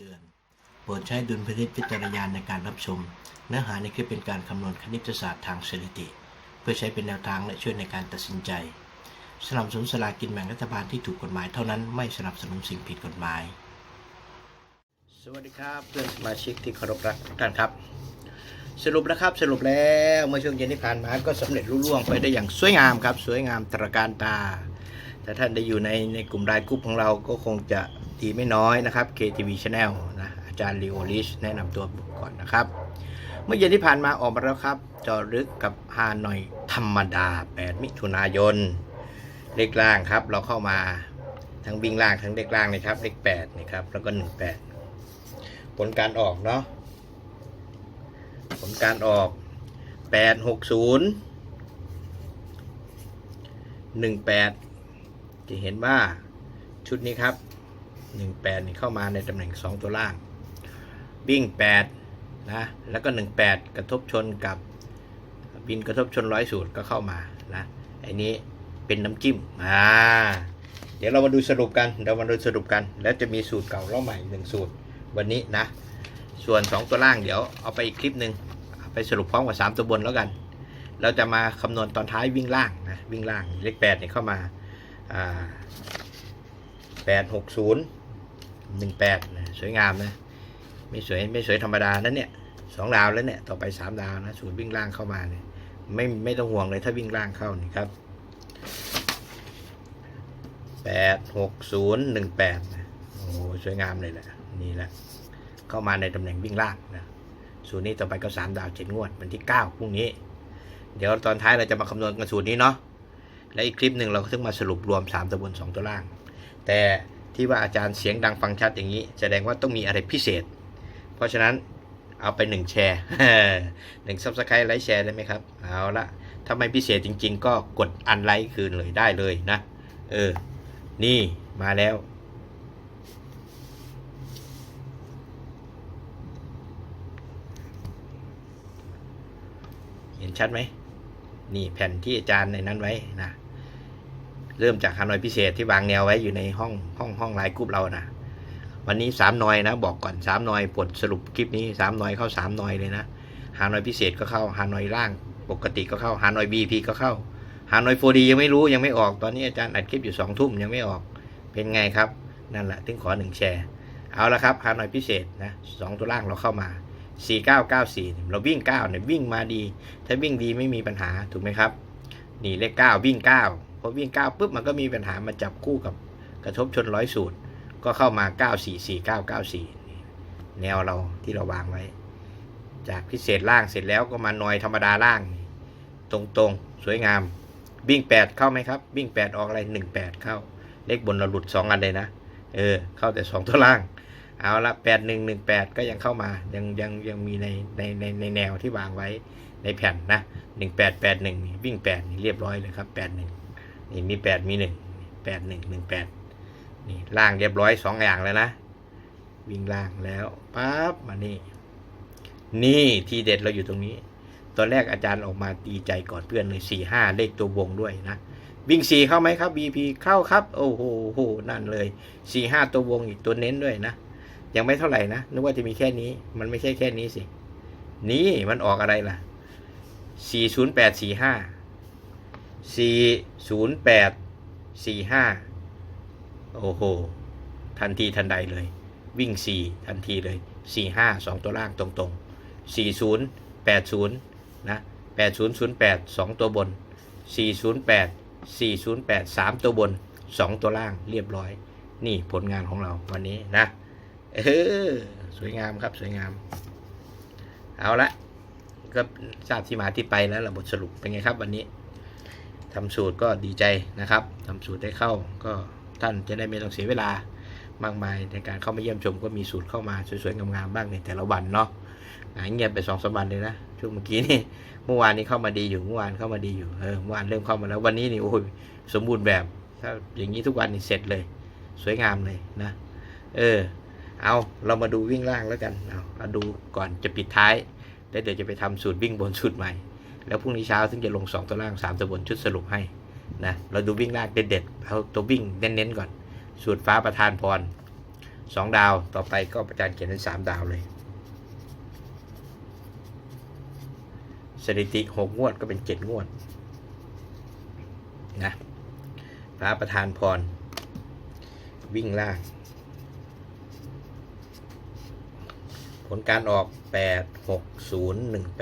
ตือน โปรดใช้ดุลพินิจพิจารณาในการรับชม เนื้อหาในคลิปเป็นการคำนวณคณิตศาสตร์ทางสถิติ เพื่อใช้เป็นแนวทางและช่วยในการตัดสินใจสนับสนุนสลากกินแบ่งรัฐบาลที่ถูกกฎหมายเท่านั้นไม่สนับสนุนสิ่งผิดกฎหมาย สวัสดีครับเพื่อนสมาชิกที่เคารพรักทุกท่านครับ สรุปนะครับสรุปแล้วเมื่อช่วงเย็นที่ผ่านมาก็สำเร็จรุ่ล่วงไปได้อย่างสวยงามครับ สวยงามตระการตา ถ้าท่านได้อยู่ในในกลุ่มรายกลุ่มของเราก็คงจะดีไม่น้อยนะครับ KTV Channel นะอาจารย์ลีโอลิชแนะนำตัวก่อนนะครับ เมื่อเย็นที่ผ่านมาออกมาแล้วครับจอลึกกับฮานอยธรรมดา 8 มิถุนายน เลขล่างครับ เราเข้ามาทั้งวิ่งล่างทั้งเลขล่างเลยครับ เลข8นะครับ แล้วก็ 18 ผลการออกเนาะผลการออก 8 6 0 1 8 จะเห็นว่าชุดนี้ครับ 18นี่เข้ามาในตำแหน่ง 2 ตัวล่างวิ่ง8นะแล้วก็ 18 กระทบชนกับบินกระทบชนร้อยสูตรก็เข้ามานะไอ้นี้เป็นน้ำจิ้มอ่าเดี๋ยวเรามาดูสรุปกันเรามาดูสรุปกัน แล้วจะมีสูตรเก่าแล้วใหม่หนึ่งสูตรวันนี้นะ ส่วน 2 ตัวล่างเดี๋ยวเอาไปอีกคลิปหนึ่งไปสรุปพร้อมกับ 3 ตัวบนแล้วกัน เราจะมาคำนวณตอนท้ายวิ่งล่างนะวิ่งล่างเลข8เนี่ยเข้ามา อ่าแปดหกศูนย์หนึ่งแปดสวยงามนะไม่สวยไม่สวยธรรมดานั้นเนี่ยสองดาวแล้วเนี่ยต่อไปสามดาวนะสูตรวิ่งล่างเข้ามาเนี่ยไม่ไม่ต้องห่วงเลยถ้าวิ่งล่างเข้านี่ครับแปดหกศูนย์หนึ่งแปดโอ้โหสวยงามเลยแหละนี่แหละเข้ามาในตำแหน่งวิ่งล่างนะสูตรนี้ต่อไปก็สามดาวเจ็ดงวดวันที่เก้าพรุ่งนี้ เดี๋ยวตอนท้ายเราจะมาคำนวณกันสูตรนี้เนาะ และอีกคลิปหนึ่งเราก็ถึงมาสรุปรวมสามตัวบนสองตัวล่าง แต่ที่ว่าอาจารย์เสียงดังฟังชัดอย่างนี้ แสดงว่าต้องมีอะไรพิเศษ เพราะฉะนั้นเอาไปหนึ่งแชร์หนึ่งซับสไครต์ไลค์แชร์ได้ไหมครับ เอาละถ้าไม่พิเศษจริง ๆ ก็กดอันไลค์คืนเลยได้เลยนะ เออ นี่มาแล้ว เห็นชัดไหม นี่แผ่นที่อาจารย์ในนั้นไว้นะเริ่มจากฮานอยพิเศษที่วางแนวไว้อยู่ในห้องห้องห้องไลน์กรุ๊ปเรานะวันนี้สามนอยนะ บอกก่อนสามนอยปลดสรุปคลิปนี้สามนอยเข้าสามนอยเลยนะฮานอยพิเศษก็เข้าฮานอยล่างปกติก็เข้าฮานอยบีพีก็เข้าฮานอยโฟดียังไม่รู้ยังไม่ออกตอนนี้อาจารย์อัดคลิปอยู่สองทุ่มยังไม่ออกเป็นไงครับ นั่นแหละถึงขอหนึ่งแชร์ เอาละครับฮานอยพิเศษนะสองตัวล่างเราเข้ามา 4994 เราวิ่ง 9 เนี่ยวิ่งมาดี ถ้าวิ่งดีไม่มีปัญหาถูกไหมครับ นี่เลข 9 วิ่ง9พอวิ่ง 9ปุ๊บมันก็มีปัญหามาจับคู่กับกระทบชนร้อยสูตร ก็เข้ามา 944994 แนวเราที่เราวางไว้ จากพิเศษล่างเสร็จแล้วก็มานอยธรรมดาล่าง ตรงๆ สวยงาม วิ่ง 8 เข้าไหมครับ วิ่ง 8 ออกอะไร 18 เข้า เลขบนเราหลุด 2 อันเลยนะ เออ เข้าแต่ 2 ตัวล่าง เอาละแปดหนึ่งหนึ่งแปดก็ยังเข้ามายังยังยังมีในในในในแนวที่วางไว้ในแผ่นนะหนึ่งแปดแปดหนึ่งวิ่งแปดนี่เรียบร้อยเลยครับแปดหนึ่งนี่มีแปดมีหนึ่งแปดหนึ่งหนึ่งแปดนี่ล่างเรียบร้อยสองอย่างแล้วนะ วิ่งล่างแล้วปั๊บมานี่ นี่ทีเด็ดเราอยู่ตรงนี้ ตอนแรกอาจารย์ออกมาดีใจก่อนเพื่อนเลยสี่ห้าเลขตัววงด้วยนะวิ่งสี่เข้าไหมครับ BP เข้าครับ โอ้โหโหนั่นเลยสี่ห้าตัววงอีกตัวเน้นด้วยนะ ยังไม่เท่าไหร่นะนึกว่าจะมีแค่นี้ มันไม่ใช่แค่นี้สิ นี่มันออกอะไรล่ะ 40845 40845 โอ้โห ทันทีทันใดเลย วิ่ง 4 ทันทีเลย 45 2 ตัวล่างตรงๆ 4080 นะ 8008 2 ตัวบน 408 408 3 ตัวบน 2 ตัวล่างเรียบร้อย นี่ผลงานของเราวันนี้นะ เออ สวยงามครับ สวยงาม เอาละก็ทราบที่มาที่ไปแล้วระบทสรุปเป็นไงครับ วันนี้ทำสูตรก็ดีใจนะครับทำสูตรได้เข้า ก็ท่านจะได้ไม่ต้องเสียเวลามากมายในการเข้ามาเยี่ยมชมก็มีสูตรเข้ามาสวยๆงามๆบ้างในแต่ละวันเนาะหายเงียบไปสองสามวันเลยนะช่วงเมื่อกี้นี่เมื่อวานนี้เข้ามาดีอยู่เมื่อวานเข้ามาดีอยู่เออเมื่อวานเริ่มเข้ามาแล้ววันนี้นี่โอ้ยสมบูรณ์แบบถ้าอย่างนี้ทุกวันนี่เสร็จเลย สวยงามเลยนะ เออ เอาเรามาดูวิ่งล่างแล้วกันเอาเราดูก่อนจะปิดท้ายแล้วเดี๋ยวจะไปทำสูตรวิ่งบนสูตรใหม่ แล้วพรุ่งนี้เช้าถึงจะลง 2 ตัวล่าง 3 ตัวบนชุดสรุปให้นะเราดูวิ่งล่างเด็ดๆเอาตัววิ่งเน้นๆก่อน สูตรฟ้าประธานพรสองดาวต่อไปก็อาจารย์เขียนเป็นสามดาวเลย สถิติหกงวดก็เป็นเจ็ดงวดนะพระประธานพรวิ่งล่าง ผลการออก 8 6 0 1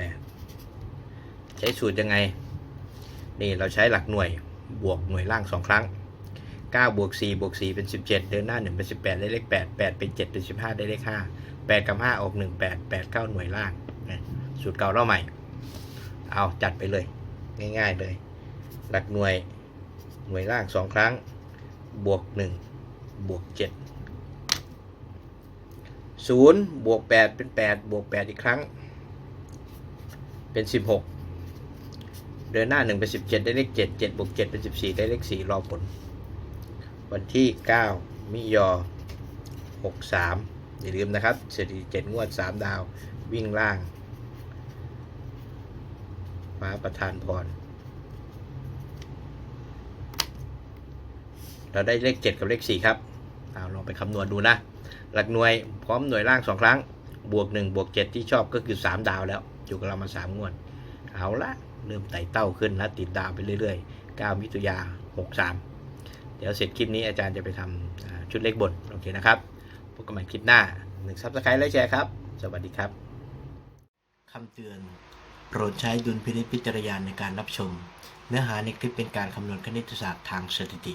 8 ใช้สูตรยังไง นี่เราใช้หลักหน่วยบวกหน่วยล่าง2ครั้ง 9 บวก 4 บวก 4 เป็น 17 เดินหน้า 1 เป็น 18 ได้เลข 8 8 เป็น 7 เป็น 15 ได้เลข 5 8 กับ 5 ออก 1 8 8 9 หน่วยล่าง สูตรเก่าเล่าใหม่ เอาจัดไปเลย ง่าย ๆ เลย หลักหน่วยหน่วยล่าง2ครั้ง บวก 1 บวก 7 0บวก8เป็น8บวก8อีกครั้ง เป็น16เดินหน้า1เป็น17ได้เลข7 7บวก7เป็น14ได้เลข4รอผล วันที่9มิยอ63อย่าลืมนะครับสถิติ7งวด3ดาว วิ่งล่างฟ้าประธานพร เราได้เลข7กับเลข4ครับ เอาลองไปคำนวณดูนะ หลักหน่วยพร้อมหน่วยล่าง2ครั้ง บวก 1 บวก 7 ที่ชอบก็คือ 3 ดาวแล้ว อยู่กับเรามา3งวด เอาละเริ่มไต่เต้าขึ้นแล้วติดดาวไปเรื่อยๆ 9 มิถุยา 63 เดี๋ยวเสร็จคลิปนี้อาจารย์จะไปทำชุดเลขบน โอเคนะครับพบกันใหม่คลิปหน้าหนึ่งซับสไครต์และแชร์ครับ สวัสดีครับคำเตือนโปรดใช้ดุลพินิจพิจารณาในการรับชม เนื้อหาในคลิปเป็นการคำนวณคณิตศาสตร์ทางสถิติ